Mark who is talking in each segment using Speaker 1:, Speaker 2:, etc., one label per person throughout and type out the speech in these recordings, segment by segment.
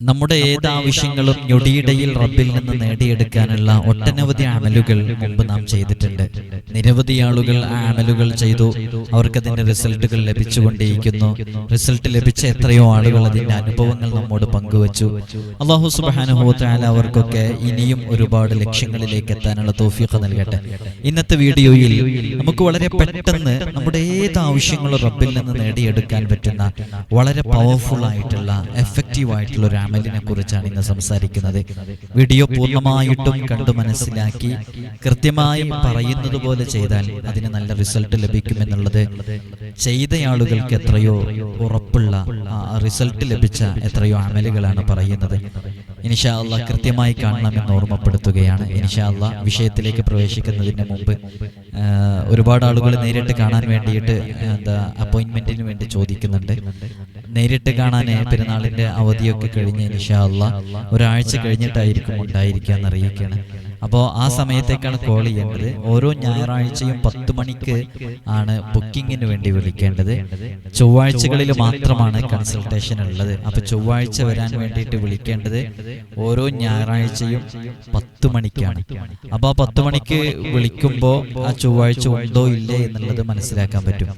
Speaker 1: നമ്മുടെ ഏത് ആവശ്യങ്ങളും ഞൊടിയിടയിൽ റബ്ബിൽ നിന്ന് നേടിയെടുക്കാനുള്ള ഒട്ടനവധി ആമലുകൾ മുമ്പ് നാം ചെയ്തിട്ടുണ്ട്. നിരവധി ആളുകൾ ആ അമലുകൾ ചെയ്തു. അവർക്കതിന്റെ റിസൾട്ടുകൾ ലഭിച്ചുകൊണ്ടേയിരിക്കുന്നു. റിസൾട്ട് ലഭിച്ച എത്രയോ ആളുകൾ അതിന്റെ അനുഭവങ്ങൾ നമ്മോട് പങ്കുവച്ചു. അള്ളാഹു സുബാനുഭവത്തായ അവർക്കൊക്കെ ഇനിയും ഒരുപാട് ലക്ഷ്യങ്ങളിലേക്ക് എത്താനുള്ള തോഫീഖ് നൽകട്ടെ. ഇന്നത്തെ വീഡിയോയിൽ നമുക്ക് വളരെ പെട്ടെന്ന് നമ്മുടെ ഏത് ആവശ്യങ്ങളും റബ്ബിൽ നിന്ന് നേടിയെടുക്കാൻ പറ്റുന്ന വളരെ പവർഫുൾ ആയിട്ടുള്ള എഫക്റ്റീവ് ആയിട്ടുള്ള ഒരു അമലിനെ കുറിച്ചാണ് ഇന്ന് സംസാരിക്കുന്നത്. വീഡിയോ പൂർണമായിട്ടും കണ്ടു മനസ്സിലാക്കി കൃത്യമായി പറയുന്നത് പോലെ ചെയ്താൽ അതിന് നല്ല റിസൾട്ട് ലഭിക്കുമെന്നുള്ളത് ചെയ്ത ആളുകൾക്ക് എത്രയോ ഉറപ്പുള്ള റിസൾട്ട് ലഭിച്ച എത്രയോ അമലുകളാണ് പറയുന്നത്. ഇനിഷാല്ല കൃത്യമായി കാണണമെന്ന് ഓർമ്മപ്പെടുത്തുകയാണ്. ഇനിഷാല്ല വിഷയത്തിലേക്ക് പ്രവേശിക്കുന്നതിന് മുമ്പ് ഒരുപാട് ആളുകൾ നേരിട്ട് കാണാൻ വേണ്ടിയിട്ട് എന്താ അപ്പോയിന്റ്മെന്റിന് വേണ്ടി ചോദിക്കുന്നുണ്ട്. നേരിട്ട് കാണാൻ പെരുന്നാളിന്റെ അവധിയൊക്കെ കഴിഞ്ഞ് ഇനിഷാ അള്ളാഹ് ഒരാഴ്ച കഴിഞ്ഞിട്ടായിരിക്കും ഉണ്ടായിരിക്കുക എന്ന് അറിയിക്കുകയാണ് അപ്പോൾ ആ സമയത്തേക്കാണ് കോൾ ചെയ്യേണ്ടത്. ഓരോ ഞായറാഴ്ചയും പത്ത് മണിക്ക് ആണ് ബുക്കിങ്ങിന് വേണ്ടി വിളിക്കേണ്ടത്. ചൊവ്വാഴ്ചകളിൽ മാത്രമാണ് കൺസൾട്ടേഷൻ ഉള്ളത്. അപ്പൊ ചൊവ്വാഴ്ച വരാൻ വേണ്ടിയിട്ട് വിളിക്കേണ്ടത് ഓരോ ഞായറാഴ്ചയും പത്ത് മണിക്കാണ്. അപ്പൊ ആ പത്ത് മണിക്ക് വിളിക്കുമ്പോൾ ആ ചൊവ്വാഴ്ച ഉണ്ടോ ഇല്ലേ എന്നുള്ളത് മനസ്സിലാക്കാൻ പറ്റും.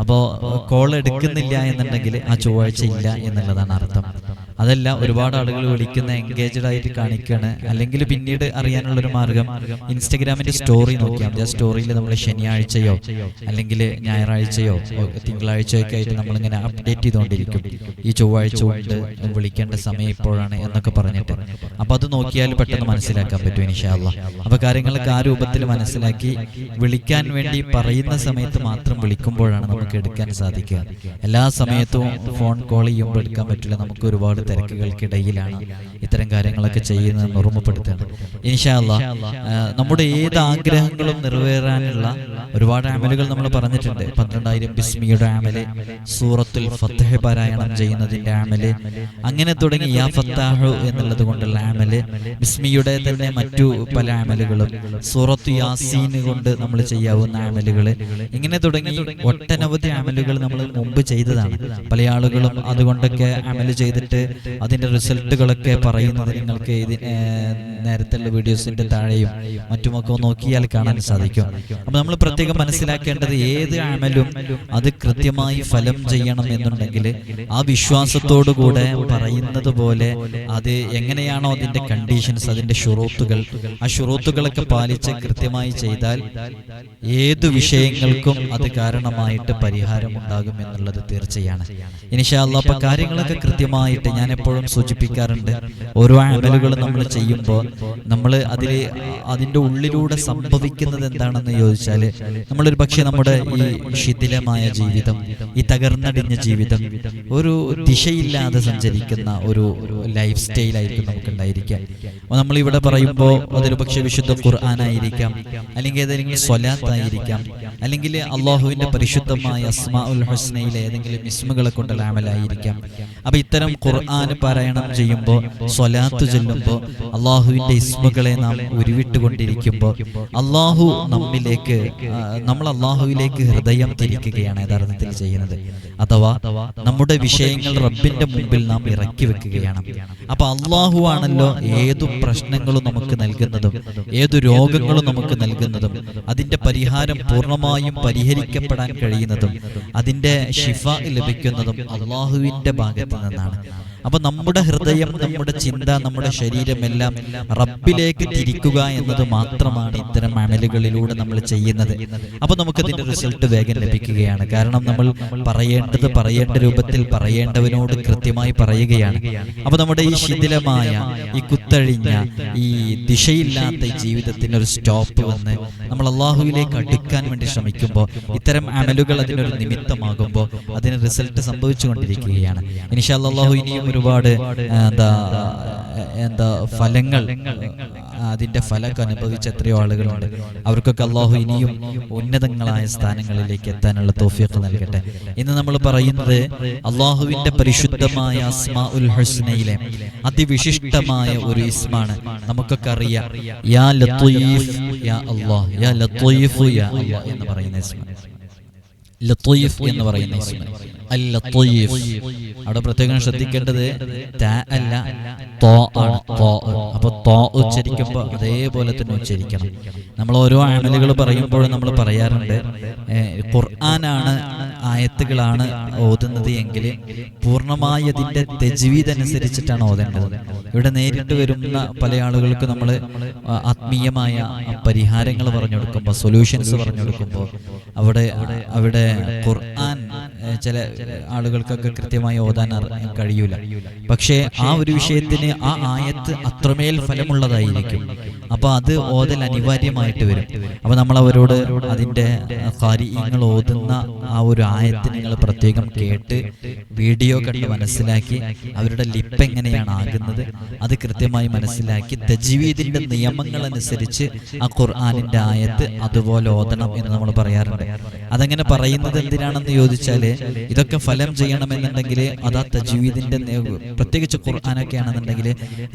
Speaker 1: അപ്പോൾ കോൾ എടുക്കുന്നില്ല എന്നുണ്ടെങ്കിൽ ആ ചൊവ്വാഴ്ച ഇല്ല എന്നുള്ളതാണ് അർത്ഥം. അതല്ല ഒരുപാട് ആളുകൾ വിളിക്കുന്ന എൻഗേജഡ് ആയിട്ട് കാണിക്കുകയാണ് അല്ലെങ്കിൽ പിന്നീട് അറിയാനുള്ള ഒരു മാർഗം ഇൻസ്റ്റഗ്രാമിന്റെ സ്റ്റോറി നോക്കിയാൽ മതി. ആ സ്റ്റോറിയിൽ നമ്മൾ ശനിയാഴ്ചയോ അല്ലെങ്കിൽ ഞായറാഴ്ചയോ തിങ്കളാഴ്ചയോ ഒക്കെ ആയിട്ട് നമ്മളിങ്ങനെ അപ്ഡേറ്റ് ചെയ്തുകൊണ്ടിരിക്കും ഈ ചൊവ്വാഴ്ച കൊണ്ട് വിളിക്കേണ്ട സമയം ഇപ്പോഴാണ് എന്നൊക്കെ പറഞ്ഞിട്ട്. അപ്പൊ അത് നോക്കിയാൽ പെട്ടെന്ന് മനസ്സിലാക്കാൻ പറ്റും ഇൻഷാല്ല അപ്പൊ കാര്യങ്ങളൊക്കെ ആ രൂപത്തിൽ മനസ്സിലാക്കി വിളിക്കാൻ വേണ്ടി പറയുന്ന സമയത്ത് മാത്രം വിളിക്കുമ്പോഴാണ് നമുക്ക് എടുക്കാൻ സാധിക്കുക. എല്ലാ സമയത്തും ഫോൺ കോൾ ചെയ്യുമ്പോൾ എടുക്കാൻ പറ്റില്ല. നമുക്ക് ഒരുപാട് തിരക്കുകൾക്കിടയിലാണ് ഇത്തരം കാര്യങ്ങളൊക്കെ ചെയ്യുന്നത് ഓർമ്മപ്പെടുത്തുകയാണ് ഇൻഷാല്ല നമ്മുടെ ഏത് ആഗ്രഹങ്ങളും നിറവേറാനുള്ള ഒരുപാട് ആമലുകൾ നമ്മൾ പറഞ്ഞിട്ടുണ്ട്. പന്ത്രണ്ടായിരം ബിസ്മിയുടെ ആമൽ സൂറത്തുൽ ഫത്തഹ് പാരായണം ചെയ്യുന്നതിന്റെ ആമൽ അങ്ങനെ തുടങ്ങി യാ ഫത്താഹു എന്നുള്ളത് കൊണ്ടുള്ള ആമൽ ബിസ്മിയുടെ തന്നെ മറ്റു പല ആമലുകളും സൂറത്തു യാസീൻ കൊണ്ട് നമ്മൾ ചെയ്യാവുന്ന ആമലുകൾ ഇങ്ങനെ തുടങ്ങി ഒട്ടനവധി ആമലുകൾ നമ്മൾ മുമ്പ് ചെയ്തതാണ്. പല ആളുകളും അതുകൊണ്ടൊക്കെ അമൽ ചെയ്തിട്ട് അതിന്റെ റിസൾട്ടുകളൊക്കെ പറയുന്നത് നിങ്ങൾക്ക് ഇതിന് നേരത്തെയുള്ള വീഡിയോസിന്റെ താഴെയും മറ്റുമൊക്കെ നോക്കിയാൽ കാണാൻ സാധിക്കും. അപ്പൊ നമ്മൾ പ്രത്യേകം മനസ്സിലാക്കേണ്ടത് ഏത് ആമലും അത് കൃത്യമായി ഫലം ചെയ്യണം എന്നുണ്ടെങ്കിൽ ആ വിശ്വാസത്തോടുകൂടെ പറയുന്നത് പോലെ അത് എങ്ങനെയാണോ അതിന്റെ കണ്ടീഷൻസ് അതിന്റെ ഷുറൂത്തുകൾ ആ ഷുറൂത്തുകളൊക്കെ പാലിച്ച് കൃത്യമായി ചെയ്താൽ ഏതു വിഷയങ്ങൾക്കും അത് കാരണമായിട്ട് പരിഹാരം ഉണ്ടാകും എന്നുള്ളത് തീർച്ചയാണ്. ഇനിഷാല്ല അപ്പൊ കാര്യങ്ങളൊക്കെ കൃത്യമായിട്ട് ഞാൻ എപ്പോഴും സൂചിപ്പിക്കാറുണ്ട്. ഓരോ അമലുകൾ നമ്മൾ ചെയ്യുമ്പോൾ നമ്മൾ അതിൽ അതിന്റെ ഉള്ളിലൂടെ സംഭവിക്കുന്നത് എന്താണെന്ന് ചോദിച്ചാൽ നമ്മളൊരു പക്ഷേ നമ്മുടെ ഈ ശിഥിലമായ ജീവിതം ഈ തകർന്നടിഞ്ഞ ജീവിതം ഒരു ദിശയില്ലാതെ സഞ്ചരിക്കുന്ന ഒരു ലൈഫ് സ്റ്റൈലായിരിക്കും നമുക്ക് അപ്പോൾ നമ്മളിവിടെ പറയുമ്പോൾ അതൊരു പക്ഷേ വിശുദ്ധ ഖുർആാനായിരിക്കാം അല്ലെങ്കിൽ ഏതെങ്കിലും സ്വലാത്തായിരിക്കാം അല്ലെങ്കിൽ അള്ളാഹുവിന്റെ പരിശുദ്ധമായ അസ്മാ ഉൽ ഹുസ്നയിലെ ഏതെങ്കിലും ഇസ്മുകളെ കൊണ്ടുള്ള അമലായിരിക്കാം. അപ്പം ഇത്തരം ഖുർആൻ പാരായണം ചെയ്യുമ്പോൾ സ്വലാത്ത് ചൊല്ലുമ്പോൾ അള്ളാഹുവിന്റെ ഇസ്മുകളെ നാം ഉരുവിട്ടുകൊണ്ടിരിക്കുമ്പോൾ അള്ളാഹു നമ്മിലേക്ക് നമ്മൾ അള്ളാഹുവിലേക്ക് ഹൃദയം തിരിക്കുകയാണ് യഥാർത്ഥത്തിൽ ചെയ്യുന്നത്. അഥവാ നമ്മുടെ വിഷയങ്ങൾ റബ്ബിന്റെ മുമ്പിൽ നാം ഇറക്കി വെക്കുകയാണ്. അപ്പൊ അള്ളാഹു ആണല്ലോ ഏതു പ്രശ്നങ്ങളും നമുക്ക് നൽകുന്നതും ഏതു രോഗങ്ങളും നമുക്ക് നൽകുന്നതും അതിന്റെ പരിഹാരം പൂർണമായും പരിഹരിക്കപ്പെടാൻ കഴിയുന്നതും അതിന്റെ ഷിഫ ലഭിക്കുന്നതും അള്ളാഹുവിന്റെ ഭാഗത്തു നിന്നാണ്. അപ്പൊ നമ്മുടെ ഹൃദയം നമ്മുടെ ചിന്ത നമ്മുടെ ശരീരം എല്ലാം റബ്ബിലേക്ക് തിരിക്കുക എന്നത് മാത്രമാണ് ഇത്തരം അണലുകളിലൂടെ നമ്മൾ ചെയ്യുന്നത്. അപ്പൊ നമുക്കതിന്റെ റിസൾട്ട് വേഗം ലഭിക്കുകയാണ്. കാരണം നമ്മൾ പറയേണ്ടത് പറയേണ്ട രൂപത്തിൽ പറയേണ്ടവനോട് കൃത്യമായി പറയുകയാണ്. അപ്പൊ നമ്മുടെ ഈ ശിഥിലമായ ഈ കുത്തഴിഞ്ഞ ഈ ദിശയില്ലാത്ത ജീവിതത്തിന് ഒരു സ്റ്റോപ്പ് വന്ന് നമ്മൾ അള്ളാഹുവിലേക്ക് അടുക്കാൻ വേണ്ടി ശ്രമിക്കുമ്പോൾ ഇത്തരം അമലുകൾ അതിനൊരു നിമിത്തമാകുമ്പോൾ അതിന് റിസൾട്ട് സംഭവിച്ചുകൊണ്ടിരിക്കുകയാണ്. ഇനിഷാ അള്ളാഹു ഇനിയും ഒരുപാട് എന്താ എന്താ ഫലങ്ങൾ അതിന്റെ ഫലമൊക്കെ അനുഭവിച്ച എത്രയോ ആളുകളുണ്ട്. അവർക്കൊക്കെ അള്ളാഹു ഇനിയും ഉന്നതങ്ങളായ സ്ഥാനങ്ങളിലേക്ക് എത്താനുള്ള തോഫിയൊക്കെ നൽകട്ടെ. ഇന്ന് നമ്മൾ പറയുന്നത് അള്ളാഹുവിന്റെ പരിശുദ്ധമായ അസ്മാ ഉൽ ഹുസ്നയിലെ അതിവിശിഷ്ടമായ ഒരു ഇസ്മാണ്. നമുക്കൊക്കെ അറിയാം യാ യാ യാ യാ എന്ന് പറയുന്ന ഇസ്മ എന്ന് പറയുന്ന ഇസ്മ അവിടെ പ്രത്യേകം ശ്രദ്ധിക്കേണ്ടത് അല്ല തോ ആണ് തോ അപ്പൊ തോ ഉച്ചരിക്കുമ്പോൾ അതേപോലെ തന്നെ ഉച്ചരിക്കണം. നമ്മൾ ഓരോ ആമലുകൾ പറയുമ്പോഴും നമ്മൾ പറയാറുണ്ട് ഖുർആാനാണ് ആയത്തുകളാണ് ഓതുന്നത് എങ്കിൽ പൂർണമായി അതിന്റെ തെജ്വീദ് അനുസരിച്ചിട്ടാണ് ഓതേണ്ടത്. ഇവിടെ നേരിട്ട് വരുന്ന പല ആളുകൾക്ക് നമ്മൾ ആത്മീയമായ പരിഹാരങ്ങൾ പറഞ്ഞു കൊടുക്കുമ്പോൾ സൊല്യൂഷൻസ് പറഞ്ഞു കൊടുക്കുമ്പോൾ അവിടെ അവിടെ ഖുർആൻ ചില ആളുകൾക്കൊക്കെ കൃത്യമായി ഓതാൻ കഴിയൂല. പക്ഷേ ആ ഒരു വിഷയത്തിന് ആ ആയത്ത് അത്രമേൽ ഫലമുള്ളതായിരിക്കും അപ്പൊ അത് ഓതൽ അനിവാര്യമായിട്ട് വരും. അപ്പൊ നമ്മൾ അവരോട് അതിന്റെ കാര്യങ്ങൾ ഓതുന്ന ആ ഒരു ആയത്ത് നിങ്ങൾ പ്രത്യേകം കേട്ട് വീഡിയോ കണ്ട് മനസ്സിലാക്കി അവരുടെ ലിപ്പ് എങ്ങനെയാണ് ആകുന്നത് അത് കൃത്യമായി മനസ്സിലാക്കി തജ്വീദിന്റെ നിയമങ്ങൾ അനുസരിച്ച് ആ ഖുർആാനിന്റെ ആയത്ത് അതുപോലെ ഓതണം എന്ന് നമ്മൾ പറയാറുണ്ട്. അതങ്ങനെ പറയുന്നത് എന്തിനാണെന്ന് ചോദിച്ചാൽ ഇതൊക്കെ ഫലം ചെയ്യണമെന്നുണ്ടെങ്കിൽ അത് ആ തജ്വീദിന്റെ നേ- പ്രത്യേകിച്ച് ഖുർആാനൊക്കെ ആണെന്നുണ്ടെങ്കിൽ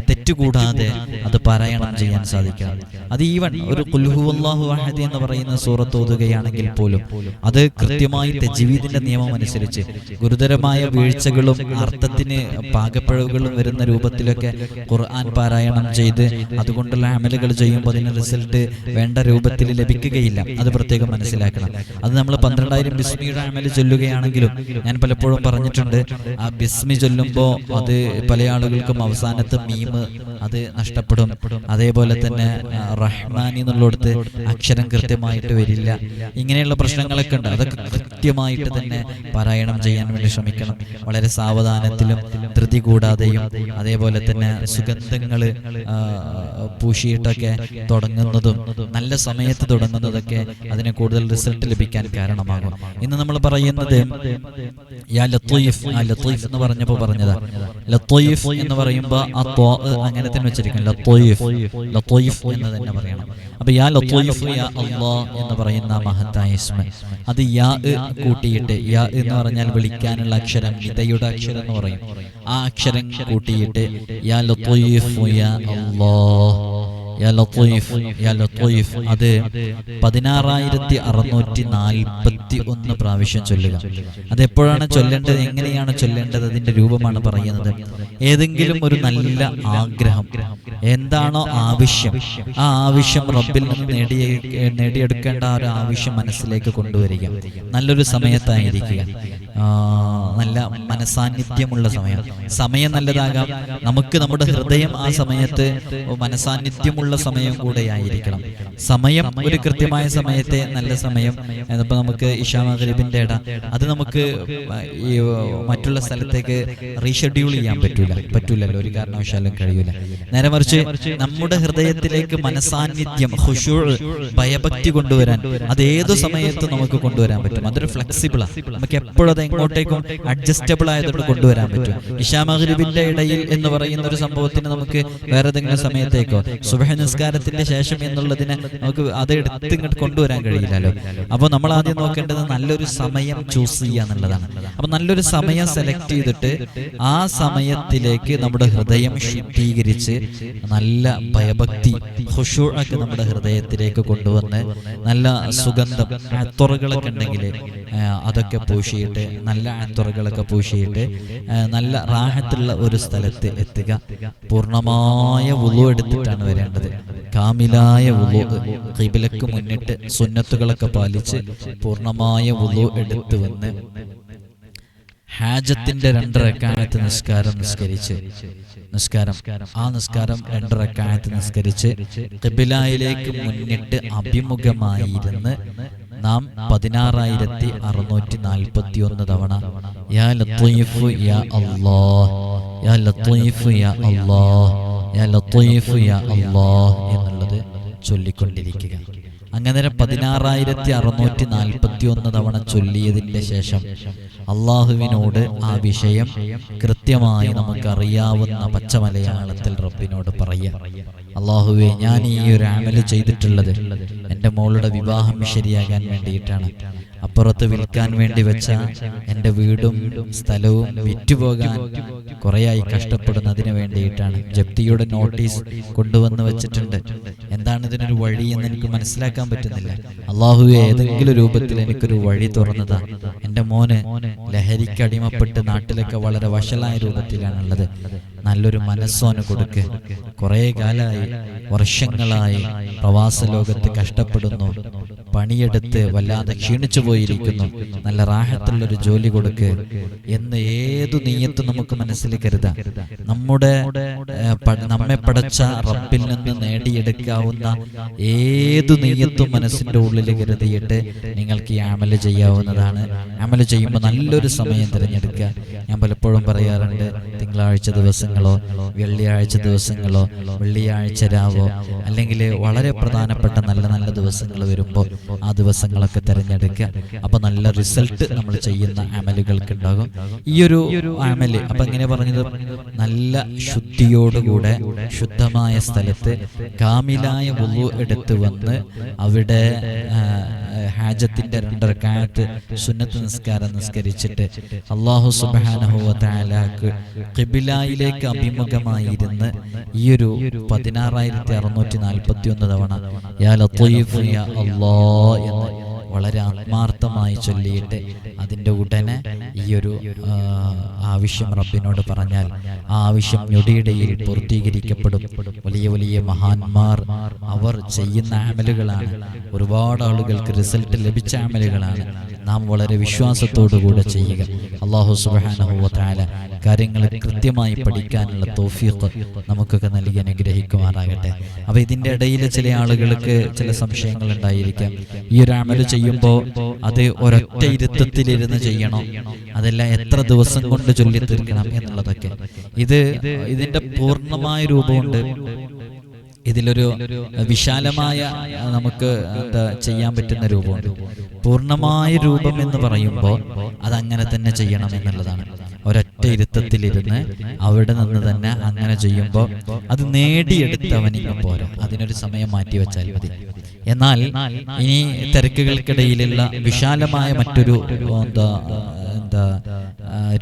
Speaker 1: തെറ്റുകൂടാതെ അത് പാരായണം ചെയ്യാൻ സാധിക്കണം അത് ഈവൻ ഒരു കുൽഹുവല്ലാഹു അഹദ് എന്ന് പറയുന്ന സൂറത്ത് ഓതുകയാണെങ്കിൽ പോലും അത് കൃത്യമായി ജീവിതത്തിന്റെ നിയമം അനുസരിച്ച് ഗുരുതരമായ വീഴ്ചകളും അർത്ഥത്തിന് പാകപ്പിഴവുകളും വരുന്ന രൂപത്തിലൊക്കെ ഖുർആൻ പാരായണം ചെയ്ത് അതുകൊണ്ടുള്ള അമലുകൾ ചെയ്യുമ്പോൾ അതിന് റിസൾട്ട് വേണ്ട രൂപത്തിൽ ലഭിക്കുകയില്ല. അത് പ്രത്യേകം മനസ്സിലാക്കണം. അത് നമ്മൾ പന്ത്രണ്ടായിരം ബിസ്മിയുടെ അമൽ ചൊല്ലുകയാണെങ്കിലും ഞാൻ പലപ്പോഴും പറഞ്ഞിട്ടുണ്ട്. ആ ബിസ്മി ചൊല്ലുമ്പോൾ അത് പല ആളുകൾക്കും അവസാനത്തെ മീമ് അത് നഷ്ടപ്പെടും. അതേപോലെ തന്നെ ആ, റഹ്മാനി എന്നുള്ളടത്ത് അക്ഷരം കൃത്യമായിട്ട് വരില്ല. ഇങ്ങനെയുള്ള പ്രശ്നങ്ങളൊക്കെ ഉണ്ട്. അതൊക്കെ കൃത്യമായിട്ട് തന്നെ പാരായണം ചെയ്യാൻ വേണ്ടി ശ്രമിക്കണം. വളരെ സാവധാനത്തിലും ധൃതി കൂടാതെയും അതേപോലെ തന്നെ സുഗന്ധങ്ങൾ പൂശിയിട്ടൊക്കെ തുടങ്ങുന്നതും നല്ല സമയത്ത് തുടങ്ങുന്നതൊക്കെ അതിന് കൂടുതൽ റിസൾട്ട് ലഭിക്കാൻ കാരണമാകും. ഇന്ന് നമ്മൾ പറയുന്നത് യാ ലത്തീഫ് ആ ലത്തീഫ് എന്ന് പറഞ്ഞപ്പോൾ പറഞ്ഞതാ. ലത്തീഫ് എന്ന് പറയുമ്പോൾ ആ അങ്ങനെ തന്നെ വെച്ചിരിക്കും ലത്തീഫ് ലത്തീഫ്. എന്ന് തന്നെ പറയണം. അപ്പൊ യാ ലത്തീഫ് യാ അള്ളാ എന്ന് പറയുന്ന മഹത്തായ ഇസ്മ. അത് യാ കൂട്ടിയിട്ട് യാ എന്ന് പറഞ്ഞാൽ വിളിക്കാനുള്ള അക്ഷരം ഇതയുടെ അക്ഷരം എന്ന് പറയും. ആ അക്ഷരം കൂട്ടിയിട്ട് യാ ലത്തീഫ് യാ അള്ളാ. അത് പതിനാറായിരത്തി അറുന്നൂറ്റി നാൽപ്പത്തി ഒന്ന് പ്രാവശ്യം ചൊല്ലുക. അത് എപ്പോഴാണ് ചൊല്ലേണ്ടത്? എങ്ങനെയാണ് ചൊല്ലേണ്ടത്? അതിന്റെ രൂപമാണ് പറയുന്നത്. ഏതെങ്കിലും ഒരു നല്ല ആഗ്രഹം. എന്താണോ ആവശ്യം. ആ ആവശ്യം റബ്ബിൽ നിന്ന് നേടിയ നേടിയെടുക്കേണ്ട ആ ഒരു ആവശ്യം മനസ്സിലേക്ക് കൊണ്ടുവരിക. നല്ലൊരു സമയത്തായിരിക്കുക. നല്ല മനസാന്നിധ്യമുള്ള സമയം. സമയം നല്ലതാകാം. നമുക്ക് നമ്മുടെ ഹൃദയം ആ സമയത്ത് മനസാന്നിധ്യമുള്ള സമയം കൂടെ ആയിരിക്കണം. സമയം ഒരു കൃത്യമായ സമയത്തെ നല്ല സമയം. ഇപ്പൊ നമുക്ക് ഇഷാ മഗ്രിബിന്റെ ഇട. അത് നമുക്ക് ഈ മറ്റുള്ള സ്ഥലത്തേക്ക് റീഷെഡ്യൂൾ ചെയ്യാൻ പറ്റൂല. പറ്റൂലല്ലോ ഒരു കാരണവശാലും കഴിയൂല. നേരെ മറിച്ച് നമ്മുടെ ഹൃദയത്തിലേക്ക് മനസാന്നിധ്യം ഹുഷൂർ ഭയഭക്തി കൊണ്ടുവരാൻ അത് ഏതു സമയത്ത് നമുക്ക് കൊണ്ടുവരാൻ പറ്റും. അതൊരു ഫ്ലെക്സിബിളാണ് നമുക്ക് എപ്പോഴും എങ്ങോട്ടേക്കും അഡ്ജസ്റ്റബിൾ ആയതുകൊണ്ട് കൊണ്ടുവരാൻ പറ്റും. ഇഷാ മഗ്രിബിന്റെ ഇടയിൽ എന്ന് പറയുന്ന ഒരു സംഭവത്തിന് നമുക്ക് വേറെ ഏതെങ്കിലും സമയത്തേക്കോ? സുബഹ നിസ്കാരത്തിന്റെ ശേഷം എന്നുള്ളതിനെ നമുക്ക് അത് എടുത്ത് ഇങ്ങോട്ട് കൊണ്ടുവരാൻ കഴിയില്ലല്ലോ. അപ്പൊ നമ്മൾ ആദ്യം നോക്കേണ്ടത് നല്ലൊരു സമയം ചൂസ് ചെയ്യുക എന്നുള്ളതാണ്. അപ്പൊ നല്ലൊരു സമയം സെലക്ട് ചെയ്തിട്ട് ആ സമയത്തിലേക്ക് നമ്മുടെ ഹൃദയം ശുദ്ധീകരിച്ച് നല്ല ഭയഭക്തി ഹുഷൂഴൊക്കെ നമ്മുടെ ഹൃദയത്തിലേക്ക് കൊണ്ടുവന്ന് നല്ല സുഗന്ധം തുറകളൊക്കെ ഉണ്ടെങ്കിൽ അതൊക്കെ പൂശിയിട്ട് നല്ല അത്തുറകളൊക്കെ പൂശിയിട്ട് നല്ല റാഹത്തുള്ള ഒരു സ്ഥലത്ത് എത്തുക. പൂർണമായ ഉളു എടുത്തിട്ടാണ് വരേണ്ടത്. കാമിലായ ഉളു കിബിലക്ക് മുന്നിട്ട് സുന്നത്തുകളൊക്കെ പാലിച്ച് പൂർണമായ ഉളു എടുത്തു വന്ന് ഹാജത്തിന്റെ രണ്ടരക്കാലത്ത് നിസ്കാരം നിസ്കരിച്ച് നിസ്കാരം ആ നിസ്കാരം രണ്ടരക്കാലത്ത് നിസ്കരിച്ച് കിബിലായിലേക്ക് മുന്നിട്ട് അഭിമുഖമായിരുന്ന് നാം പതിനാറായിരത്തി അറുന്നൂറ്റി നാൽപ്പത്തി ഒന്ന് തവണ യാ ലത്തീഫ് യാ അല്ലാ യാ ലത്തീഫ് യാ അല്ലാ യാ ലത്തീഫ് യാ അല്ലാ എന്നുള്ളത് ചൊല്ലിക്കൊണ്ടിരിക്കുക. അങ്ങനെ പതിനാറായിരത്തി അറുന്നൂറ്റി നാൽപ്പത്തി ഒന്ന് തവണ ചൊല്ലിയതിന്റെ ശേഷം അള്ളാഹുവിനോട് ആ വിഷയം കൃത്യമായി നമുക്കറിയാവുന്ന പച്ചമലയാളത്തിൽ റബ്ബിനോട് പറയാം അള്ളാഹുവെ ഞാൻ ഈ ഒരു അമൽ ചെയ്തിട്ടുള്ളത് എന്റെ മോളുടെ വിവാഹം ശരിയാകാൻ വേണ്ടിയിട്ടാണ്. അപ്പുറത്ത് വിൽക്കാൻ വേണ്ടി വെച്ച എന്റെ വീടും സ്ഥലവും വിറ്റുപോകാൻ കുറേയായി കഷ്ടപ്പെടുന്നതിന് വേണ്ടിയിട്ടാണ് ജപ്തിയുടെ നോട്ടീസ് കൊണ്ടുവന്ന് വെച്ചിട്ടുണ്ട്. എന്താണ് ഇതിനൊരു വഴി എന്ന് എനിക്ക് മനസ്സിലാക്കാൻ പറ്റുന്നില്ല. അള്ളാഹു ഏതെങ്കിലും രൂപത്തിൽ എനിക്കൊരു വഴി തുറന്നതാ. എന്റെ മോന് ലഹരിക്ക് അടിമപ്പെട്ട് നാട്ടിലൊക്കെ വളരെ വഷളായ രൂപത്തിലാണുള്ളത്. നല്ലൊരു മനസ്സോന് കൊടുക്ക്. കുറേ കാലമായി വർഷങ്ങളായി പ്രവാസ ലോകത്ത് കഷ്ടപ്പെടുന്നു. പണിയെടുത്ത് വല്ലാതെ ക്ഷീണിച്ചു പോയിരിക്കുന്നു. നല്ല റാഹത്തുള്ളൊരു ജോലി കൊടുക്ക് എന്ന് ഏതു നീയത്ത് നമുക്ക് മനസ്സിൽ കരുതാം. നമ്മുടെ നമ്മെ പടച്ച റബ്ബിൽ നിന്ന് നേടിയെടുക്കാവുന്ന ഏതു നീയത്തും മനസ്സിന്റെ ഉള്ളിൽ കരുതിയിട്ട് നിങ്ങൾക്ക് ഈ അമൽ ചെയ്യാവുന്നതാണ്. അമൽ ചെയ്യുമ്പോൾ നല്ലൊരു സമയം തിരഞ്ഞെടുക്കുക. ഞാൻ പലപ്പോഴും പറയാറുണ്ട് തിങ്കളാഴ്ച ദിവസങ്ങളോ വെള്ളിയാഴ്ച ദിവസങ്ങളോ വെള്ളിയാഴ്ച രാവോ അല്ലെങ്കിൽ വളരെ പ്രധാനപ്പെട്ട നല്ല നല്ല ദിവസങ്ങൾ വരുമ്പോൾ ആ ദിവസങ്ങളൊക്കെ തിരഞ്ഞെടുക്കുക. അപ്പൊ നല്ല റിസൾട്ട് നമ്മൾ ചെയ്യുന്ന അമലുകൾക്ക് ഉണ്ടാകും ഈ ഒരു അമൽ അപ്പൊ എങ്ങനെ പറഞ്ഞത് നല്ല ശുദ്ധിയോടുകൂടെ ശുദ്ധമായ സ്ഥലത്ത് കാമിലായ വുളു എടുത്ത് വന്ന് അവിടെ ഹാജത്തിന്റെ രണ്ടരക്കാലത്ത് സുന്നത്ത് നിസ്കാരം നിസ്കരിച്ചിട്ട് അള്ളാഹു സുബാനഹുവലാക്ക് കിബിലായിലേക്ക് അഭിമുഖമായിരുന്ന് ഈ ഒരു പതിനാറായിരത്തി അറുന്നൂറ്റി നാൽപ്പത്തി ഒന്ന് തവണ യാ യാ അല്ലാ എന്ന് വളരെ ആത്മാർത്ഥമായി ചൊല്ലിയിട്ട് അതിന്റെ ഉടനെ ഈ ഒരു ആവശ്യം റബ്ബിനോട് പറഞ്ഞാൽ ആ ആവശ്യം ഞൊടിയിടയിൽ പൂർത്തീകരിക്കപ്പെടും. വലിയ വലിയ മഹാന്മാർ അവർ ചെയ്യുന്ന ആമലുകളാണ് ഒരുപാട് ആളുകൾക്ക് റിസൾട്ട് ലഭിച്ച ആമലുകളാണ് നാം വളരെ വിശ്വാസത്തോടുകൂടെ ചെയ്യുക. അള്ളാഹു സുബാന കാര്യങ്ങൾ കൃത്യമായി പഠിക്കാനുള്ള തോഫീഖ് നമുക്കൊക്കെ നൽകി അനുഗ്രഹിക്കുമാറാകട്ടെ. അപ്പൊ ഇതിന്റെ ഇടയിൽ ചില ആളുകൾക്ക് ചില സംശയങ്ങൾ ഉണ്ടായിരിക്കാം. ഈ ഒരു അമൽ ചെയ്യുമ്പോൾ അത് ഒരൊറ്റ ഇരുത്തത്തിലിരുന്ന് ചെയ്യണം. അതല്ല എത്ര ദിവസം കൊണ്ട് ചൊല്ലി തീർക്കണം എന്നുള്ളതൊക്കെ. ഇത് ഇതിന്റെ പൂർണമായ രൂപമുണ്ട്. ഇതിലൊരു വിശാലമായ നമുക്ക് എന്താ ചെയ്യാൻ പറ്റുന്ന രൂപമുണ്ട്. പൂർണമായ രൂപം എന്ന് പറയുമ്പോൾ അതങ്ങനെ തന്നെ ചെയ്യണം എന്നുള്ളതാണ്. ഒരൊറ്റ ഇരുത്തത്തിലിരുന്ന് അവിടെ നിന്ന് തന്നെ അങ്ങനെ ചെയ്യുമ്പോൾ അത് നേടിയെടുത്തവനിങ്ങ് പോരാ. അതിനൊരു സമയം മാറ്റി വെച്ചാൽ മതി. എന്നാൽ ഇനി തിരക്കുകൾക്കിടയിലുള്ള വിശാലമായ മറ്റൊരു എന്താ എന്താ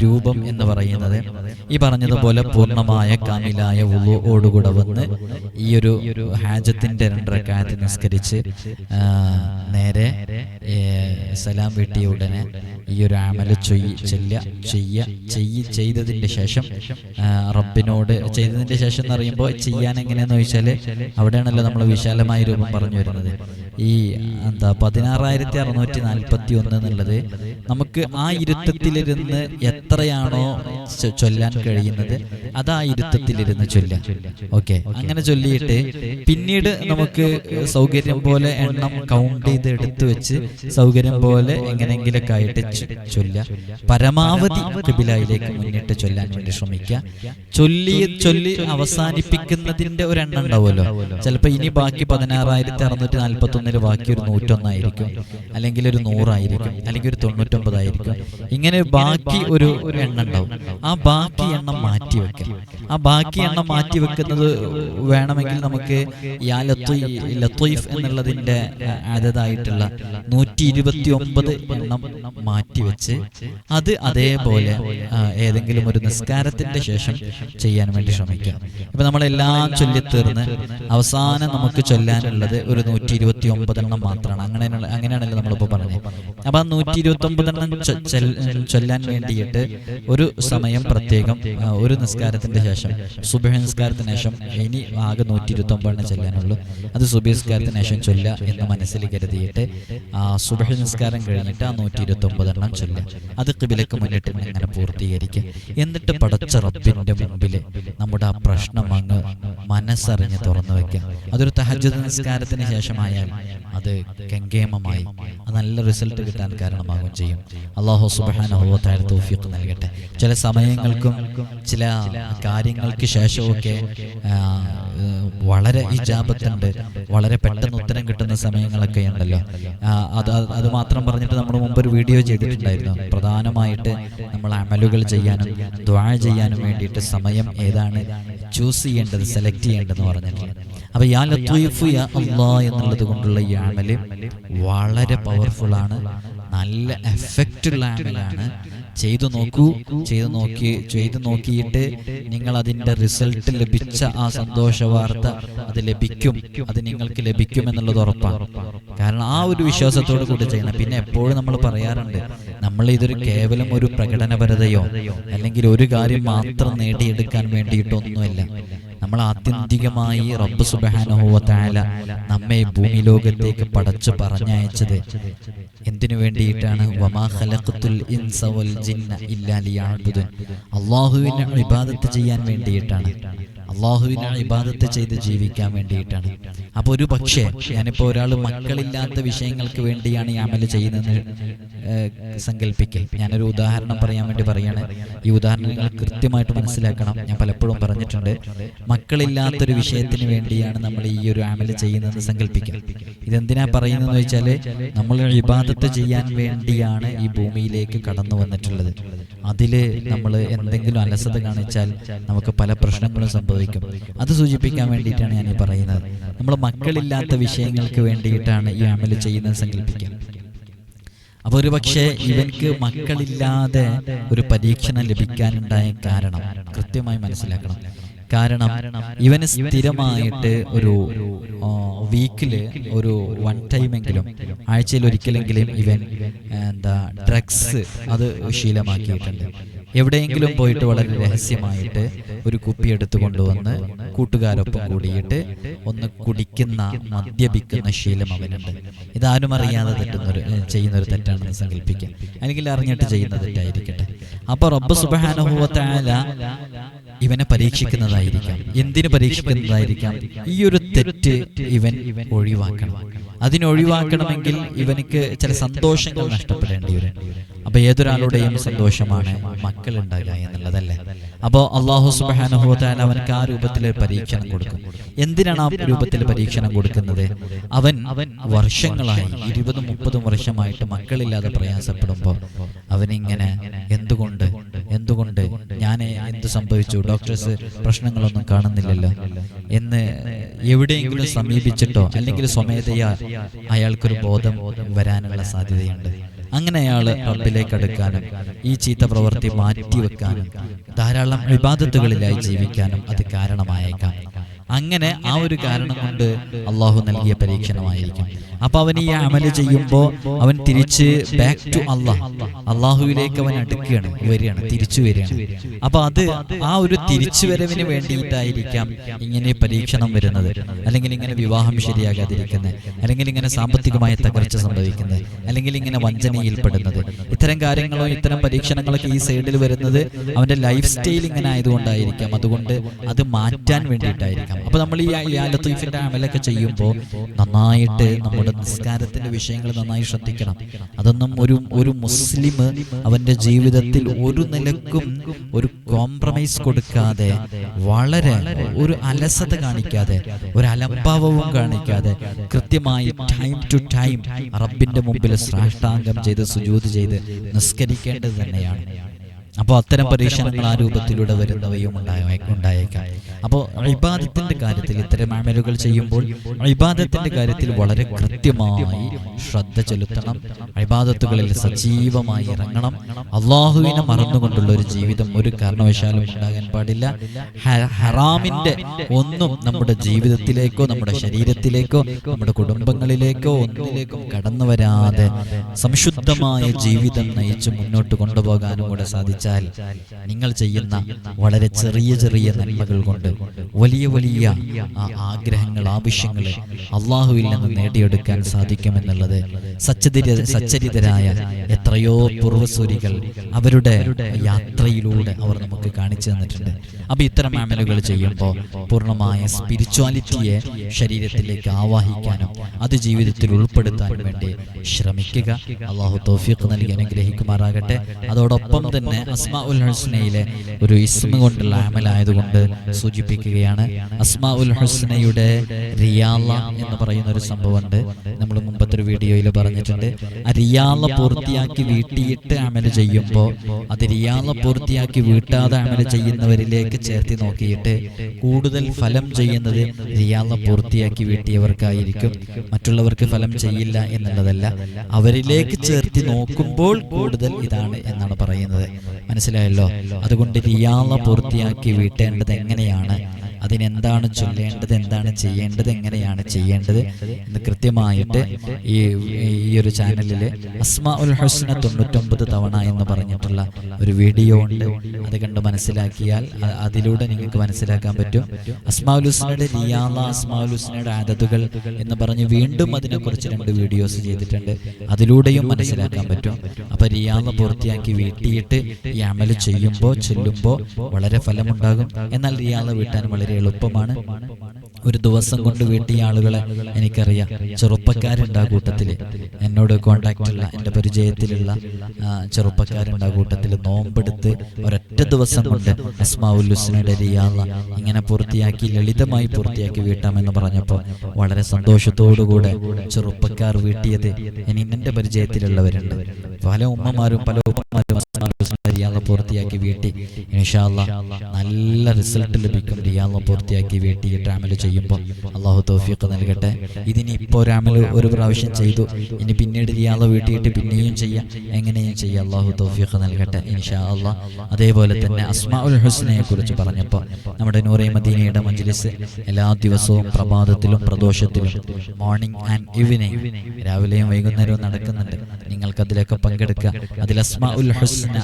Speaker 1: രൂപം എന്ന് പറയുന്നത്. ഈ പറഞ്ഞതുപോലെ പൂർണമായ കാമിലായ ഉളുവോടുകൂടെ വന്ന് ഈ ഒരു ഹാജത്തിന്റെ രണ്ടരക്കാലത്ത് നിസ്കരിച്ച് നേരെ സലാം വീട്ടിയ ഉടനെ ഈ ഒരു ആമല ചൊയ്യ ചെല്ല ചെയ്യ ചെയ്യ ചെയ്തതിന്റെ ശേഷം റബ്ബിനോട് ചെയ്തതിന്റെ ശേഷം എന്ന് പറയുമ്പോൾ ചെയ്യാൻ എങ്ങനെയാന്ന് ചോദിച്ചാൽ അവിടെയാണല്ലോ നമ്മൾ വിശാലമായ രൂപം പറഞ്ഞു വരുന്നത്. ഈ എന്താ പതിനാറായിരത്തി അറുന്നൂറ്റി നാൽപ്പത്തി ഒന്ന് എന്നുള്ളത് നമുക്ക് ആ ഇരുത്തത്തിലിരുന്ന് എത്രയാണോ ചൊല്ലാൻ കഴിയുന്നത് അത് ആ ഇരുത്തത്തിലിരുന്ന് ചൊല്ലാം ഓക്കെ. അങ്ങനെ ചൊല്ലിയിട്ട് പിന്നീട് നമുക്ക് സൗകര്യം പോലെ എണ്ണം കൗണ്ട് ചെയ്ത് എടുത്തു വെച്ച് സൗകര്യം പോലെ എങ്ങനെങ്കിലൊക്കെ ആയിട്ട് ചൊല്ല പരമാവധി കിബിലായിലേക്ക് മുന്നിട്ട് ചൊല്ലാൻ വേണ്ടി ശ്രമിക്കുക. ചൊല്ലി ചൊല്ലി അവസാനിപ്പിക്കുന്നതിന്റെ ഒരു എണ്ണം ഉണ്ടാവുമല്ലോ. ചിലപ്പോൾ ഇനി ബാക്കി പതിനാറായിരത്തി അറുന്നൂറ്റി നാൽപ്പത്തി ഒന്നിന് ബാക്കി ഒരു നൂറ്റൊന്നായിരിക്കും. അല്ലെങ്കിൽ ഒരു നൂറായിരിക്കും. അല്ലെങ്കിൽ ഒരു തൊണ്ണൂറ്റൊമ്പതായിരിക്കും. ഇങ്ങനെ ബാക്കി ഒരു എണ്ണം ഉണ്ടാവും. ആ ബാക്കി എണ്ണം മാറ്റി വെക്കാം. ആ ബാക്കി എണ്ണം മാറ്റി വെക്കുന്നത് വേണമെങ്കിൽ നമുക്ക് യാ ലത്വീ- ലത്വീഫ് എന്നുള്ളതിന്റെ അതതായിട്ടുള്ള നൂറ്റി ഇരുപത്തി ഒമ്പത് എണ്ണം മാറ്റി വെച്ച് അത് അതേപോലെ ഏതെങ്കിലും ഒരു നിസ്കാരത്തിന്റെ ശേഷം ചെയ്യാൻ വേണ്ടി ശ്രമിക്കുക ഇപ്പൊ നമ്മളെല്ലാം ചൊല്ലിത്തീർന്ന് അവസാനം നമുക്ക് ചൊല്ലാനുള്ളത് ഒരു നൂറ്റി ഇരുപത്തി ഒമ്പതെണ്ണം മാത്രമാണ്. അങ്ങനെ അങ്ങനെയാണല്ലോ നമ്മളിപ്പോൾ പറഞ്ഞത്. അപ്പൊ ആ നൂറ്റി ഇരുപത്തി ഒമ്പതെണ്ണം ചൊ- ചൊല്ലാൻ വേണ്ടിയിട്ട് ഒരു സമയം പ്രത്യേകം ഒരു നിസ്കാരത്തിന്റെ ശേഷം സുബഹ നിസ്കാരത്തിന് ശേഷം ഇനി ആകെ നൂറ്റി ഇരുപത്തി ഒമ്പതെണ്ണം ചെല്ലാനുള്ളൂ. അത് സുബഹ നിസ്കാരത്തിന് ശേഷം ചൊല്ല എന്ന് മനസ്സിൽ കരുതിയിട്ട് ആ സുബഹ നിസ്കാരം കഴിഞ്ഞിട്ട് ആ നൂറ്റി ഇരുപത്തി ഒമ്പതെണ്ണം ചൊല്ല അത് കിബിലക്ക് മുന്നിട്ട് അങ്ങനെ പൂർത്തീകരിക്കുക. എന്നിട്ട് പടച്ച റബ്ബിന്റെ മുമ്പിൽ നമ്മുടെ ആ പ്രശ്നം അങ്ങ് മനസ്സറിഞ്ഞ് തുറന്നു വെക്കാം അതൊരു തഹജ്ജുദ് നിസ്കാരത്തിന് ശേഷമായാൽ അത് കെങ്കേമമായി നല്ല റിസൾട്ട് കിട്ടാൻ കാരണമാകും ചെയ്യും. അള്ളാഹു സുബാനഹുവത്തായ തൗഫീഖ് നൽകട്ടെ. ചില സമയങ്ങൾക്കും ചില കാര്യങ്ങൾക്ക് ശേഷമൊക്കെ വളരെ ഇജാപത്തുണ്ട് വളരെ പെട്ടെന്ന് ഉത്തരം കിട്ടുന്ന സമയങ്ങളൊക്കെ ഉണ്ടല്ലോ. അത് അത് അത് മാത്രം പറഞ്ഞിട്ട് നമ്മൾ മുമ്പ് ഒരു വീഡിയോ ചെയ്തിട്ടുണ്ടായിരുന്നു. പ്രധാനമായിട്ട് നമ്മൾ അമലുകൾ ചെയ്യാനും ദ്വാഴ ചെയ്യാനും വേണ്ടിയിട്ട് സമയം ഏതാണ്? ചൂസ് ചെയ്യേണ്ടത് സെലക്ട് ചെയ്യേണ്ടതെന്ന് പറഞ്ഞിട്ടുള്ളത് അപ്പൊ യാ ലത്തീഫ് യാ അള്ളാ എന്നുള്ളത് കൊണ്ടുള്ള ഈ അമൽ വളരെ പവർഫുൾ ആണ്. നല്ല എഫക്റ്റുള്ള അമലാണ് ചെയ്തു നോക്കൂ ചെയ്തു നോക്കി ചെയ്തു നോക്കിയിട്ട് നിങ്ങൾ അതിന്റെ റിസൾട്ട് ലഭിച്ച ആ സന്തോഷ വാർത്ത അത് ലഭിക്കും. അത് നിങ്ങൾക്ക് ലഭിക്കും എന്നുള്ളത് ഉറപ്പാണ്. കാരണം ആ ഒരു വിശ്വാസത്തോട് കൂടി ചെയ്യണം പിന്നെ എപ്പോഴും നമ്മൾ പറയാറുണ്ട് നമ്മൾ ഇതൊരു കേവലം ഒരു പ്രകടനപരതയോ അല്ലെങ്കിൽ ഒരു കാര്യം മാത്രം നേടിയെടുക്കാൻ വേണ്ടിയിട്ടൊന്നുമല്ല. നമ്മൾ ആത്യന്തികമായി റബ്ബ് സുബാനുഭവത്തായ നമ്മെ ഭൂമി ലോകത്തേക്ക് പടച്ചു പറഞ്ഞയച്ചത്. എന്തിനു വേണ്ടിയിട്ടാണ്? അള്ളാഹുവിനെ വിവാദത്ത് ചെയ്യാൻ വേണ്ടിയിട്ടാണ്. അള്ളാഹുവിനെ ഇബാദത്ത് ചെയ്ത് ജീവിക്കാൻ വേണ്ടിയിട്ടാണ്. അപ്പോൾ ഒരു പക്ഷേ ഞാനിപ്പോൾ ഒരാൾ മക്കളില്ലാത്ത വിഷയങ്ങൾക്ക് വേണ്ടിയാണ് ഈ അമൽ ചെയ്യുന്നതെന്ന് ഏഹ്, സങ്കല്പിക്കൽ. ഞാനൊരു ഉദാഹരണം പറയാൻ വേണ്ടി പറയാണ്. ഈ ഉദാഹരണം നിങ്ങൾ കൃത്യമായിട്ട് മനസ്സിലാക്കണം. ഞാൻ പലപ്പോഴും പറഞ്ഞിട്ടുണ്ട്. മക്കളില്ലാത്തൊരു വിഷയത്തിന് വേണ്ടിയാണ് നമ്മൾ ഈ ഒരു അമൽ ചെയ്യുന്നതെന്ന് സങ്കല്പിക്കൽ. ഇതെന്തിനാ പറയുന്നതെന്ന് വെച്ചാൽ നമ്മൾ ഇബാദത്ത് ചെയ്യാൻ വേണ്ടിയാണ് ഈ ഭൂമിയിലേക്ക് കടന്നു വന്നിട്ടുള്ളത്. അതിൽ നമ്മൾ എന്തെങ്കിലും അലസത കാണിച്ചാൽ നമുക്ക് പല പ്രശ്നങ്ങളും സംഭവിക്കും. അത് സൂചിപ്പിക്കാൻ വേണ്ടിയിട്ടാണ് ഞാൻ പറയുന്നത്. നമ്മൾ മക്കളില്ലാത്ത വിഷയങ്ങൾക്ക് വേണ്ടിയിട്ടാണ് ഈ അമൽ ചെയ്യുന്നത് സങ്കല്പിക്കാം. അപ്പൊ ഒരു പക്ഷേ ഇവൻക്ക് മക്കളില്ലാതെ ഒരു പരീക്ഷണം ലഭിക്കാനുണ്ടായ കാരണം കൃത്യമായി മനസ്സിലാക്കണം. കാരണം ഇവന് സ്ഥിരമായിട്ട് ഒരു വീക്കിൽ ഒരു വൺ ടൈമെങ്കിലും ആഴ്ചയിൽ ഒരിക്കലെങ്കിലും ഇവൻ എന്താ ഡ്രഗ്സ് അത് ശീലമാക്കിയിട്ടുണ്ട്. എവിടെയെങ്കിലും പോയിട്ട് വളരെ രഹസ്യമായിട്ട് ഒരു കുപ്പി എടുത്തു കൊണ്ടുവന്ന് കൂട്ടുകാരൊപ്പം കൂടിയിട്ട് ഒന്ന് കുടിക്കുന്ന മദ്യപിക്കുന്ന ശീലം അവനുണ്ട്. ഇതാരും അറിയാതെ തെറ്റുന്നൊരു ചെയ്യുന്ന ചെയ്യുന്നൊരു തെറ്റാണെന്ന് സങ്കല്പിക്കാം. അല്ലെങ്കിൽ അറിഞ്ഞിട്ട് ചെയ്യുന്ന തെറ്റായിരിക്കട്ടെ. അപ്പൊ റബ്ബ് സുബാനുഭവത്തായ ഇവനെ പരീക്ഷിക്കുന്നതായിരിക്കാം. എന്തിനു പരീക്ഷിക്കുന്നതായിരിക്കാം? ഈ ഒരു തെറ്റ് ഇവൻ ഒഴിവാക്കണം. അതിനൊഴിവാക്കണമെങ്കിൽ ഇവനിക്ക് ചില സന്തോഷങ്ങൾ നഷ്ടപ്പെടേണ്ടി വരും. അപ്പൊ ഏതൊരാളുടെയും സന്തോഷമാണ് മക്കൾ ഉണ്ടാകുക എന്നുള്ളതല്ലേ? അപ്പോ അള്ളാഹു സുബാനുഭവത്താൽ അവനക്ക് ആ രൂപത്തിൽ പരീക്ഷണം കൊടുക്കും. എന്തിനാണ് ആ രൂപത്തിൽ പരീക്ഷണം കൊടുക്കുന്നത്? അവൻ അവൻ വർഷങ്ങളായി ഇരുപതും മുപ്പതും വർഷമായിട്ട് മക്കളില്ലാതെ പ്രയാസപ്പെടുമ്പോൾ അവനിങ്ങനെ എന്തുകൊണ്ട് എന്തുകൊണ്ട് ഞാൻ എന്ത് സംഭവിച്ചു? ഡോക്ടേഴ്സ് പ്രശ്നങ്ങളൊന്നും കാണുന്നില്ലല്ലോ എന്ന് എവിടെയെങ്കിലും സമീപിച്ചിട്ടോ അല്ലെങ്കിൽ സ്വമേധയാ അയാൾക്കൊരു ബോധം വരാനുള്ള സാധ്യതയുണ്ട്. അങ്ങനെ അയാൾ റബ്ബിലേക്ക് അടുക്കാനും ഈ ചീത്ത പ്രവൃത്തി മാറ്റിവെക്കാനും ധാരാളം വിവാദത്തുകളിലായി ജീവിക്കാനും അത് കാരണമായേക്കാം. അങ്ങനെ ആ ഒരു കാരണം കൊണ്ട് അള്ളാഹു നൽകിയ പരീക്ഷണമായിരിക്കും. അപ്പൊ അവൻ ഈ അമൽ ചെയ്യുമ്പോൾ അവൻ തിരിച്ച് ബാക്ക് ടു അള്ളാഹ്. അള്ളാഹുവിലേക്ക് അവൻ അടുക്കുകയാണ് വരികയാണ് തിരിച്ചു വരികയാണ്. അപ്പൊ അത് ആ ഒരു തിരിച്ചു വരവിന് വേണ്ടിയിട്ടായിരിക്കാം ഇങ്ങനെ പരീക്ഷണം വരുന്നത്. അല്ലെങ്കിൽ ഇങ്ങനെ വിവാഹം ശരിയാകാതിരിക്കുന്നത്. അല്ലെങ്കിൽ ഇങ്ങനെ സാമ്പത്തികമായ തകർച്ച സംഭവിക്കുന്നത്. അല്ലെങ്കിൽ ഇങ്ങനെ വഞ്ചനയിൽപ്പെടുന്നത് ഇത്തരം കാര്യങ്ങളോ ഇത്തരം പരീക്ഷണങ്ങളൊക്കെ ഈ സൈഡിൽ വരുന്നത് അവന്റെ ലൈഫ് സ്റ്റൈൽ ഇങ്ങനെ ആയതുകൊണ്ടായിരിക്കാം. അതുകൊണ്ട് അത് മാറ്റാൻ വേണ്ടിയിട്ടായിരിക്കാം. അപ്പൊ നമ്മൾ ഈ യാ ലത്തീഫിന്റെ അമലൊക്കെ ചെയ്യുമ്പോൾ നന്നായിട്ട് നമ്മുടെ നിസ്കാരത്തിന്റെ വിഷയങ്ങൾ നന്നായി ശ്രദ്ധിക്കണം. അതൊന്നും ഒരു ഒരു മുസ്ലിം അവന്റെ ജീവിതത്തിൽ ഒരു നിലക്കും ഒരു കോംപ്രമൈസ് കൊടുക്കാതെ വളരെ ഒരു അലസത കാണിക്കാതെ ഒരു അലംഭാവവും കാണിക്കാതെ കൃത്യമായി ടൈം ടു ടൈം റബ്ബിന്റെ മുമ്പിൽ സാഷ്ടാംഗം ചെയ്ത് സുജൂത് ചെയ്ത് നിസ്കരിക്കേണ്ടത് തന്നെയാണ്. അപ്പോൾ അത്തരം പരീക്ഷണങ്ങൾ ആ രൂപത്തിലൂടെ വരുന്നവയും ഉണ്ടായ ഉണ്ടായേക്കാം. അപ്പോൾ ഇബാദത്തിന്റെ കാര്യത്തിൽ ഇത്തരം അമലുകൾ ചെയ്യുമ്പോൾ ഇബാദത്തിന്റെ കാര്യത്തിൽ വളരെ കൃത്യമായി ശ്രദ്ധ ചെലുത്തണം. ഇബാദത്തുകളിൽ സജീവമായി ഇറങ്ങണം. അള്ളാഹുവിനെ മറന്നുകൊണ്ടുള്ള ഒരു ജീവിതം ഒരു കാരണവശാലും ഉണ്ടാകാൻ പാടില്ല. ഹറാമിന്റെ ഹറാമിന്റെ ഒന്നും നമ്മുടെ ജീവിതത്തിലേക്കോ നമ്മുടെ ശരീരത്തിലേക്കോ നമ്മുടെ കുടുംബങ്ങളിലേക്കോ ഒന്നിലേക്കും കടന്നു വരാതെ സംശുദ്ധമായ ജീവിതം നയിച്ച് മുന്നോട്ട് കൊണ്ടുപോകാനും കൂടെ സാധിച്ചാൽ നിങ്ങൾ ചെയ്യുന്ന വളരെ ചെറിയ ചെറിയ നന്മകൾ കൊണ്ട് വലിയ വലിയ ആഗ്രഹങ്ങൾ ആവശ്യങ്ങൾ അള്ളാഹുവിൽ നിന്ന് നേടിയെടുക്കാൻ സാധിക്കുമെന്നുള്ളത് സച്ചരിത സച്ചരിതരായ എത്രയോ പൂർവസൂരികൾ അവരുടെ യാത്രയിലൂടെ അവർ നമുക്ക് കാണിച്ചു തന്നിട്ടുണ്ട്. അപ്പൊ ഇത്തരം ആമലുകൾ ചെയ്യുമ്പോൾ പൂർണമായ സ്പിരിച്വാലിറ്റിയെ ശരീരത്തിലേക്ക് ആവാഹിക്കാനും അത് ജീവിതത്തിൽ ഉൾപ്പെടുത്താനും വേണ്ടി ശ്രമിക്കുക. അള്ളാഹു തൗഫീഖ് നൽകി അനുഗ്രഹിക്കുമാറാകട്ടെ. അതോടൊപ്പം തന്നെ അസ്മാ ഉൽ ഹുസ്നയിലെ ഒരു ഇസ്മ കൊണ്ടുള്ള അമലായതുകൊണ്ട് സൂചിപ്പിക്കുകയാണ്. അസ്മാ ഉൽ ഹുസ്നയുടെ റിയാല എന്ന് പറയുന്ന ഒരു സംഭവമുണ്ട്. നമ്മൾ മുമ്പത്തെ ഒരു വീഡിയോയിൽ പറഞ്ഞിട്ടുണ്ട്. ആ റിയാല പൂർത്തിയാക്കി വീട്ടിയിട്ട് അമൽ ചെയ്യുമ്പോൾ അത് റിയാല പൂർത്തിയാക്കി വീട്ടാതെ അമൽ ചെയ്യുന്നവരിലേക്ക് ചേർത്തി നോക്കിയിട്ട് കൂടുതൽ ഫലം ചെയ്യുന്നത് റിയാല പൂർത്തിയാക്കി വീട്ടിയവർക്കായിരിക്കും. മറ്റുള്ളവർക്ക് ഫലം ചെയ്യില്ല എന്നുള്ളതല്ല. അവരിലേക്ക് ചേർത്തി നോക്കുമ്പോൾ കൂടുതൽ ഇതാണ് എന്നാണ് പറയുന്നത്. മനസ്സിലായല്ലോ? അതുകൊണ്ട് റിയാള പൂർത്തിയാക്കി വീട്ടേണ്ടത് എങ്ങനെയാണ്? അതിനെന്താണ് ചൊല്ലേണ്ടത് എന്താണ് ചെയ്യേണ്ടത് എങ്ങനെയാണ് ചെയ്യേണ്ടത് എന്ന് കൃത്യമായിട്ട് ഈ ഈ ഒരു ചാനലിൽ അസ്മാ ഉൽ ഹസ്ന തൊണ്ണൂറ്റൊമ്പത് തവണ എന്ന് പറഞ്ഞിട്ടുള്ള ഒരു വീഡിയോ ഉണ്ട്. അത് കണ്ട് മനസ്സിലാക്കിയാൽ അതിലൂടെ നിങ്ങൾക്ക് മനസ്സിലാക്കാൻ പറ്റും. അസ്മാ ഉൽ ഹുസ്നയുടെ റിയാല അസ്മാ ഉൽ ഹുസ്നയുടെ ആദത്തുകൾ എന്ന് പറഞ്ഞ് വീണ്ടും അതിനെക്കുറിച്ച് രണ്ട് വീഡിയോസ് ചെയ്തിട്ടുണ്ട്. അതിലൂടെയും മനസ്സിലാക്കാൻ പറ്റും. അപ്പൊ റിയാല പൂർത്തിയാക്കി വീട്ടിയിട്ട് ഈ അമൽ ചെയ്യുമ്പോൾ ചൊല്ലുമ്പോൾ വളരെ ഫലമുണ്ടാകും. എന്നാൽ റിയാല വീട്ടാൻ വളരെ എളുപ്പമാണ്. ഒരു ദിവസം കൊണ്ട് വീട്ടിയ ആളുകളെ എനിക്കറിയാം. ചെറുപ്പക്കാരുണ്ട് ആ കൂട്ടത്തിൽ എന്നോട് കോണ്ടാക്ട് ഉള്ള എന്റെ പരിചയത്തിലുള്ള ചെറുപ്പക്കാരുണ്ട് ആ കൂട്ടത്തിൽ നോമ്പെടുത്ത് ഒരൊറ്റ ദിവസം കൊണ്ട് അസ്മാവുല്ലുസിനയുടെ റിയാള ഇങ്ങനെ പൂർത്തിയാക്കി ലളിതമായി പൂർത്തിയാക്കി വീട്ടാമെന്ന് പറഞ്ഞപ്പോൾ വളരെ സന്തോഷത്തോടുകൂടെ ചെറുപ്പക്കാർ വീട്ടിയത് ഇനി എന്റെ പരിചയത്തിലുള്ളവരുണ്ട്. പല ഉമ്മമാരും പല ഉമ്മമാരും റിയാള പൂർത്തിയാക്കി വീട്ടി. ഇൻഷാല്ല നല്ല റിസൾട്ട് ലഭിക്കും റിയാദ പൂർത്തിയാക്കി വീട്ടിയിട്ട് അമൽ ചെയ്യുമ്പോൾ. അള്ളാഹു തോഫിയൊക്കെ നൽകട്ടെ. ഇതിനി ഇപ്പോൾ ഒരു ഒരു പ്രാവശ്യം ചെയ്തു. ഇനി പിന്നീട് റിയാദ വീട്ടിയിട്ട് പിന്നെയും ചെയ്യാം. എങ്ങനെയും ചെയ്യാം. അള്ളാഹു തോഫിയൊക്കെ നൽകട്ടെ. ഇൻഷാ അള്ളാ അതേപോലെ തന്നെ അസ്മാ ഉൽ ഹുസ്നയെ കുറിച്ച് പറഞ്ഞപ്പോൾ നമ്മുടെ നൂറെ മദീനയുടെ മജ്ലിസ് എല്ലാ ദിവസവും പ്രഭാതത്തിലും പ്രദോഷത്തിലും മോർണിംഗ് ആൻഡ് ഈവനിങ് രാവിലെയും വൈകുന്നേരവും നടക്കുന്നുണ്ട്. നിങ്ങൾക്ക് അതിലൊക്കെ പങ്കെടുക്കുക. അതിൽ അസ്മാ ഉൽ ഹുസ്ന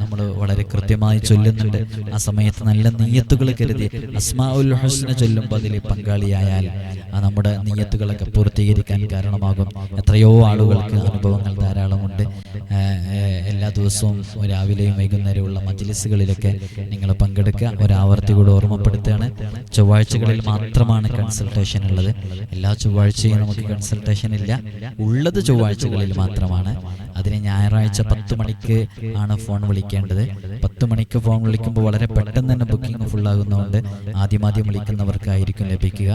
Speaker 1: നമ്മൾ വളരെ കൃത്യമായി ചൊല്ലുന്നുണ്ട്. ആ സമയത്ത് നല്ല നീയത്തുകൾ കരുതി അസ്മാ ഉൽ ഹുസ്ന ചൊല്ലുമ്പോൾ അതിൽ പങ്കാളിയായാൽ ആ നമ്മുടെ നീയത്തുകളൊക്കെ പൂർത്തീകരിക്കാൻ കാരണമാകും. എത്രയോ ആളുകൾക്ക് അനുഭവങ്ങൾ ധാരാളമുണ്ട്. എല്ലാ ദിവസവും രാവിലെയും വൈകുന്നേരമുള്ള മജ്ലിസുകളിലൊക്കെ നിങ്ങൾ പങ്കെടുക്കുക. ഒരാവർത്തി കൂടെ ഓർമ്മപ്പെടുത്തുകയാണ്. ചൊവ്വാഴ്ചകളിൽ മാത്രമാണ് കൺസൾട്ടേഷൻ ഉള്ളത്. എല്ലാ ചൊവ്വാഴ്ചയും നമുക്ക് കൺസൾട്ടേഷൻ ഇല്ല. ഉള്ളത് ചൊവ്വാഴ്ചകളിൽ മാത്രമാണ്. അതിന് ഞായറാഴ്ച പത്ത് മണിക്ക് ആണ് ഫോൺ വിളിക്കേണ്ടത്. പത്ത് മണിക്ക് ഫോൺ വിളിക്കുമ്പോൾ വളരെ പെട്ടെന്ന് തന്നെ ബുക്കിംഗ് ഫുൾ ഫുള്ളാകുന്നതുകൊണ്ട് ആദ്യമാദ്യം വിളിക്കുന്നവർക്കായിരിക്കും ലഭിക്കുക.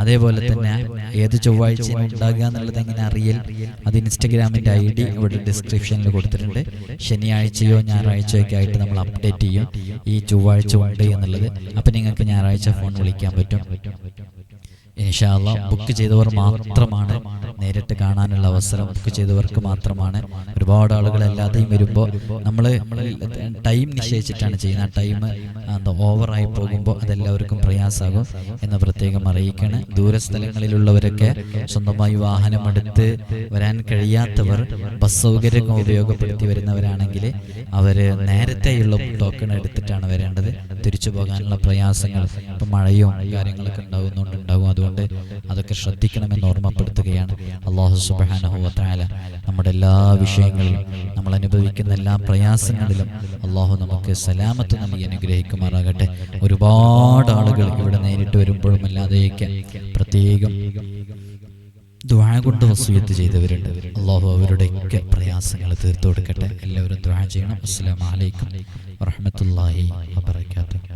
Speaker 1: അതേപോലെ തന്നെ ഏത് ചൊവ്വാഴ്ച ഉണ്ടാകുക എന്നുള്ളത് എങ്ങനെ അറിയൽ അത് ഇൻസ്റ്റഗ്രാമിന്റെ ഐ ഡി ഇവിടെ ഡിസ്ക്രിപ്ഷനിൽ കൊടുത്തിട്ടുണ്ട്. ശനിയാഴ്ചയോ ഞായറാഴ്ചയോ ഒക്കെ ആയിട്ട് നമ്മൾ അപ്ഡേറ്റ് ചെയ്യും. ഈ ചൊവ്വാഴ്ച ഉണ്ട് എന്നുള്ളത്. അപ്പം നിങ്ങൾക്ക് ഞായറാഴ്ച ഫോൺ വിളിക്കാൻ പറ്റും. ഇൻഷാല്ല ബുക്ക് ചെയ്തവർ മാത്രമാണ്. നേരിട്ട് കാണാനുള്ള അവസരം ബുക്ക് ചെയ്തവർക്ക് മാത്രമാണ്. ഒരുപാട് ആളുകൾ എല്ലാതെയും വരുമ്പോൾ നമ്മൾ ടൈം നിശ്ചയിച്ചിട്ടാണ് ചെയ്യുന്നത്. ആ ടൈം എന്താ ഓവറായി പോകുമ്പോൾ അതെല്ലാവർക്കും പ്രയാസമാകും എന്ന് പ്രത്യേകം അറിയിക്കണം. ദൂരസ്ഥലങ്ങളിലുള്ളവരൊക്കെ സ്വന്തമായി വാഹനം വാഹനമെടുത്ത് വരാൻ കഴിയാത്തവർ ബസ് സൗകര്യം ഉപയോഗപ്പെടുത്തി വരുന്നവരാണെങ്കിൽ അവർ നേരത്തെയുള്ള ടോക്കൺ എടുത്തിട്ടാണ് വരേണ്ടത്. തിരിച്ചു പോകാനുള്ള പ്രയാസങ്ങൾ ഇപ്പം മഴയും കാര്യങ്ങളൊക്കെ ഉണ്ടാകുന്നുണ്ട് ഉണ്ടാകും അതുകൊണ്ട് അതൊക്കെ ശ്രദ്ധിക്കണമെന്ന് ഓർമ്മപ്പെടുത്തുകയാണ്. അള്ളാഹു സുബാനഹുവത്തായ നമ്മുടെ എല്ലാ വിഷയങ്ങളിലും നമ്മൾ അനുഭവിക്കുന്ന എല്ലാ പ്രയാസങ്ങളിലും അള്ളാഹു നമുക്ക് സലാമത്ത് നൽകി അനുഗ്രഹിക്കുമാറാകട്ടെ. ഒരുപാട് ആളുകൾ ഇവിടെ നേരിട്ട് വരുമ്പോഴും അല്ലാതെയൊക്കെ പ്രത്യേകം ദ്വാഴ കൊണ്ട് വസൂയത്ത് ചെയ്തവരുണ്ട്. അള്ളാഹു അവരുടെയൊക്കെ പ്രയാസങ്ങൾ തീർത്തു കൊടുക്കട്ടെ. എല്ലാവരും ദ്വാ ചെയ്യണം. അസ്സാം അലൈക്കും വറഹ്മത്തുള്ളാഹി വബറകാതുഹു.